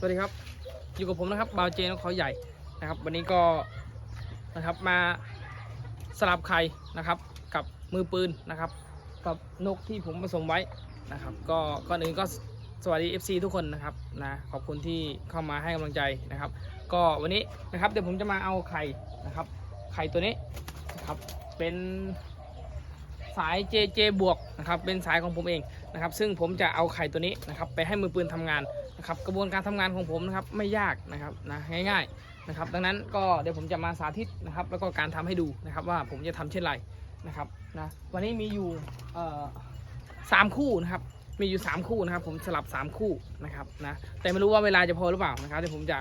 สวัสดีครับ อยู่กับผมนะครับบาวเจนเขาใหญ่นะครับ วันนี้ก็นะครับมาสลับไข่นะครับ กับมือปืนนะครับ กับนกที่ผมผสมไว้นะครับ ก็ก่อนอื่นก็สวัสดี FC ทุกคนนะครับนะขอบคุณที่เข้ามาให้กำลังใจนะครับ ก็วันนี้นะครับเดี๋ยวผมจะมาเอาไข่นะครับ ไข่ตัวนี้นะครับเป็นสาย JJ บวกนะครับเป็นสายของผมเองนะครับ ซึ่งผมจะเอาไข่ตัวนี้นะครับ ไปให้มือปืนทำงาน นะครับกระบวนการทำงานของผมนะครับไม่ยากนะครับนะง่ายๆนะครับดังนั้นก็เดี๋ยวผมจะมาสาธิตนะครับ แล้วก็การทำให้ดูนะครับว่าผมจะทำเช่นไรนะครับนะวันนี้มีอยู่สามคู่นะครับมีอยู่ 3 คู่นะครับ ผมสลับ 3 คู่นะครับนะแต่ไม่รู้ว่าเวลาจะพอหรือเปล่านะครับเดี๋ยวผมจะ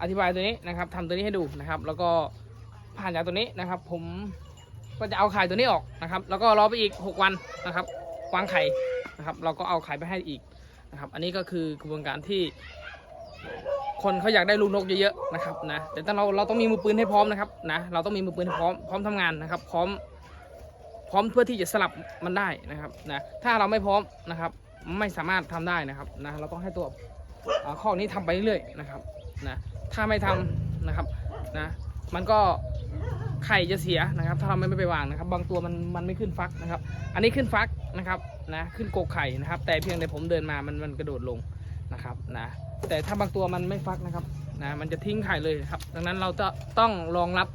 อธิบายตัวนี้นะครับทำตัวนี้ให้ดูนะครับ แล้วก็ผ่านจากตัวนี้นะครับ ผมก็จะเอาไข่ตัวนี้ออกนะครับ แล้วก็รอไปอีก 6 วันนะครับวางไข่นะครับ เราก็เอาไข่ไปให้อีก นะครับ อันนี้ก็คือกระบวนการที่ คนเขาอยากได้ลูกนกเยอะๆนะครับนะแต่ต้องเราเราต้องมีมือปืนให้พร้อมนะครับนะเราต้องมีมือปืนให้พร้อมพร้อมทำงานนะครับ พร้อม พร้อมเพื่อที่จะสลับมันได้นะครับนะถ้าเราไม่พร้อมนะครับ ไม่สามารถทำได้นะครับนะเราต้องให้ตัวข้อนี้ทำไปเรื่อยๆนะครับนะถ้าไม่ทำนะครับนะมันก็ไข่จะเสียนะครับ ถ้าเราไม่ไปวางนะครับ บางตัวมันมันไม่ขึ้นฟักนะครับ อันนี้ขึ้นฟัก นะครับนะขึ้นกกไข่นะครับ แต่เพียงแต่ผมเดินมามันมันกระโดดลงนะครับนะแต่ถ้าบางตัวมันไม่ฟักนะครับนะมันจะทิ้งไข่เลยครับ ดังนั้นเราจะต้องรองรับ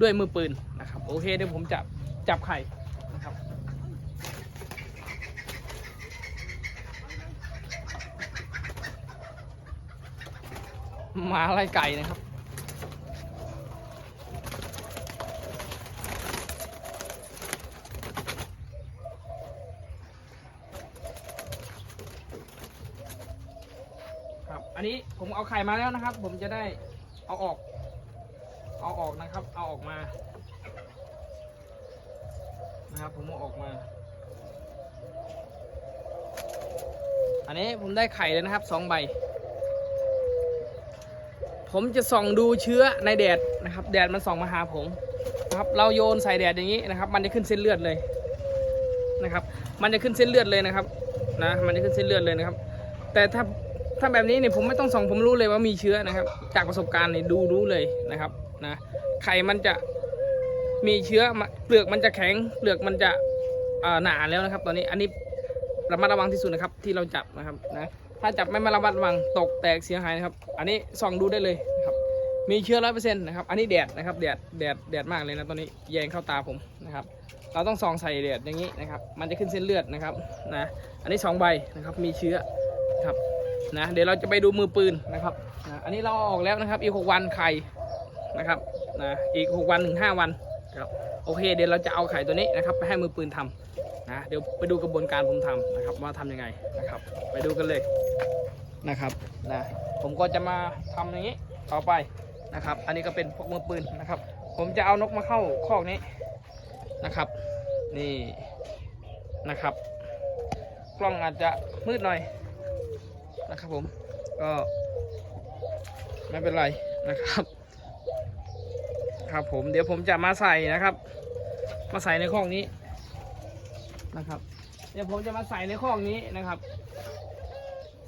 ด้วยมือปืนนะครับโอเคเดี๋ยวผมจะจับไข่นะครับมาไล่ไก่นะครับ อันนี้ผมเอาไข่มาแล้วนะครับ ผมจะได้เอาออก เอาออกนะครับ เอาออกมา นะครับ ผมเอาออกมา อันนี้ผมได้ไข่เลยนะครับสองใบ ผมจะส่องดูเชื้อในแดดนะครับ แดดมันส่องมาหาผมนะครับ เราโยนใส่แดดอย่างนี้นะครับ มันจะขึ้นเส้นเลือดเลยนะครับ มันจะขึ้นเส้นเลือดเลยนะครับ นะ มันจะขึ้นเส้นเลือดเลยนะครับ แต่ถ้า ถ้าแบบนี้เนี่ยผมไม่ต้องส่องผมรู้เลยว่ามีเชื้อนะครับ จากประสบการณ์เนี่ยดูรู้เลยนะครับนะไข่มันจะมีเชื้อมาเปลือกมันจะแข็งเปลือกมันจะหนาแล้วนะครับ ตอนนี้อันนี้ระมัดระวังที่สุดนะครับ ที่เราจับนะครับนะถ้าจับไม่มาระมัดระวังตกแตกเสียหายนะครับ อันนี้ส่องดูได้เลยนะครับ มีเชื้อร้อยเปอร์เซ็นต์นะครับ อันนี้แดดนะครับแดดแดดแดดมากเลยนะตอนนี้แยงเข้าตาผมนะครับ เราต้องส่องใส่แดดอย่างนี้นะครับ มันจะขึ้นเส้นเลือดนะครับนะอันนี้สองใบนะครับมีเชื้อครับ นะเดี๋ยวเราจะไปดูมือปืนนะครับนะอันนี้เราออกแล้วนะครับอีก6วันไข่นะครับนะอีก6วันถึง5วันครับโอเค เดี๋ยวเราจะเอาไข่ตัวนี้นะครับ ไปให้มือปืนทำนะเดี๋ยวไปดูกระบวนการผมทำนะครับ ว่าทำยังไงนะครับ ไปดูกันเลยนะครับนะผมก็จะมาทำอย่างนี้ต่อไปนะครับ อันนี้ก็เป็นพวกมือปืนนะครับ ผมจะเอานกมาเข้าคอกนี้นะครับ นี่นะครับ กล้องอาจจะมืดหน่อย นะครับผมก็ไม่เป็นไรนะครับ ครับผมเดี๋ยวผมจะมาใส่นะครับ มาใส่ในข้องนี้นะครับ เดี๋ยวผมจะมาใส่ในข้องนี้นะครับ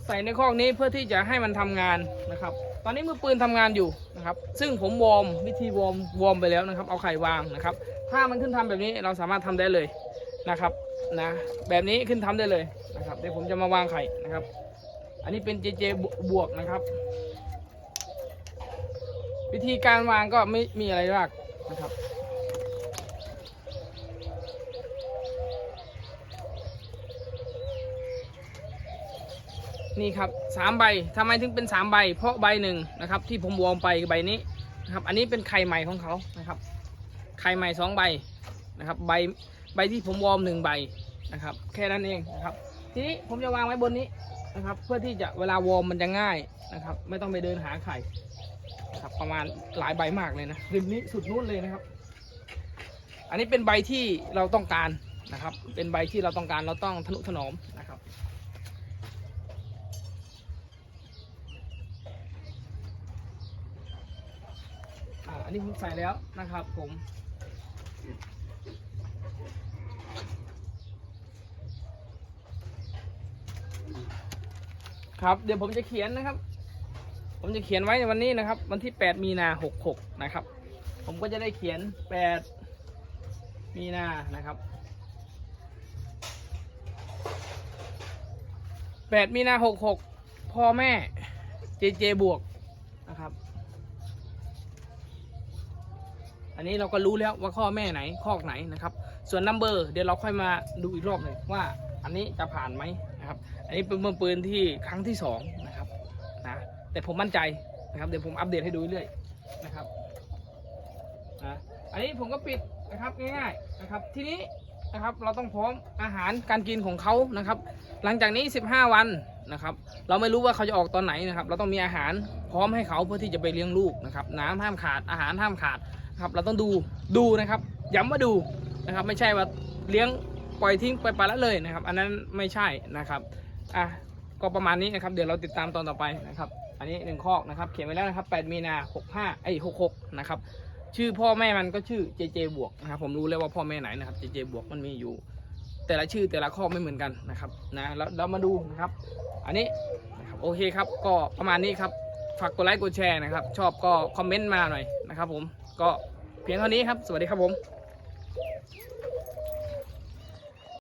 ใส่ในข้องนี้เพื่อที่จะให้มันทำงานนะครับ ตอนนี้มือปืนทำงานอยู่นะครับ ซึ่งผมวอร์มวิธีวอร์มวอร์มไปแล้วนะครับ เอาไข่วางนะครับ ถ้ามันขึ้นทำแบบนี้เราสามารถทำได้เลยนะครับนะแบบนี้ขึ้นทำได้เลยนะครับ เดี๋ยวผมจะมาวางไข่นะครับ อันนี้เป็น JJ บวกนะครับ วิธีการวางก็ไม่มีอะไรมากนะครับ นี่ครับสามใบทำไมถึงเป็นสามใบ เพราะใบหนึ่งนะครับ ที่ผมวอร์มไปใบนี้นะครับ อันนี้เป็นไข่ใหม่ของเขานะครับ ไข่ใหม่สองใบนะครับ ใบใบที่ผมวอมหนึ่งใบนะครับ แค่นั้นเองนะครับ ทีนี้ผมจะวางไว้บนนี้ นะครับ เพื่อที่จะเวลาวอร์มมันจะง่ายนะครับ ไม่ต้องไปเดินหาไข่ครับประมาณหลายใบมากเลยนะริมนี้สุดนู้นเลยนะครับ อันนี้เป็นใบที่เราต้องการนะครับ เป็นใบที่เราต้องการเราต้องทนุถนอมนะครับอันนี้ผมใส่แล้วนะครับผม ครับ เดี๋ยวผมจะเขียนนะครับ ผมจะเขียนไว้ในวันนี้นะครับ วันที่ 8 มีนา 66 นะครับ ผมก็จะได้เขียน 8 มีนานะครับ 8 มีนา 66 พ่อแม่เจเจบวกนะครับ อันนี้เราก็รู้แล้วว่าข้อแม่ไหนข้อไหนนะครับ ส่วนนัมเบอร์เดี๋ยวเราค่อยมาดูอีกรอบหนึ่งว่าอันนี้จะผ่านไหมนะครับ อันนี้เป็นมือปืนที่ครั้งที่สองนะครับนะแต่ผมมั่นใจนะครับเดี๋ยวผมอัปเดตให้ดูเรื่อยๆนะครับนะอันนี้ผมก็ปิดนะครับง่ายๆนะครับทีนี้นะครับเราต้องพร้อมอาหารการกินของเขานะครับ หลังจากนี้ 15 วันนะครับเราไม่รู้ว่าเขาจะออกตอนไหนนะครับ เราต้องมีอาหารพร้อมให้เขาเพื่อที่จะไปเลี้ยงลูกนะครับ น้ำห้ามขาดอาหารห้ามขาดครับเราต้องดูดูนะครับ ย้ำว่าดูนะครับ ไม่ใช่ว่าเลี้ยงปล่อยทิ้งไปไปละเลยนะครับ อันนั้นไม่ใช่นะครับ อะก็ประมาณนี้นะครับเดี๋ยวเราติดตามตอนต่อไปนะครับ อันนี้หนึ่งข้อนะครับ เขียนไว้แล้วนะครับ8มีนา65ไอ้66นะครับชื่อพ่อแม่มันก็ชื่อ JJ บวกนะครับผมรู้เลยว่าพ่อแม่ไหนนะครับ JJ บวกมันมีอยู่ แต่ละชื่อแต่ละข้อไม่เหมือนกันนะครับนะแล้วเรามาดูนะครับ อันนี้นะครับโอเคครับก็ประมาณนี้ครับฝากกดไลค์กดแชร์นะครับ ชอบก็คอมเมนต์มาหน่อยนะครับ ผมก็เพียงเท่านี้ครับ สวัสดีครับผม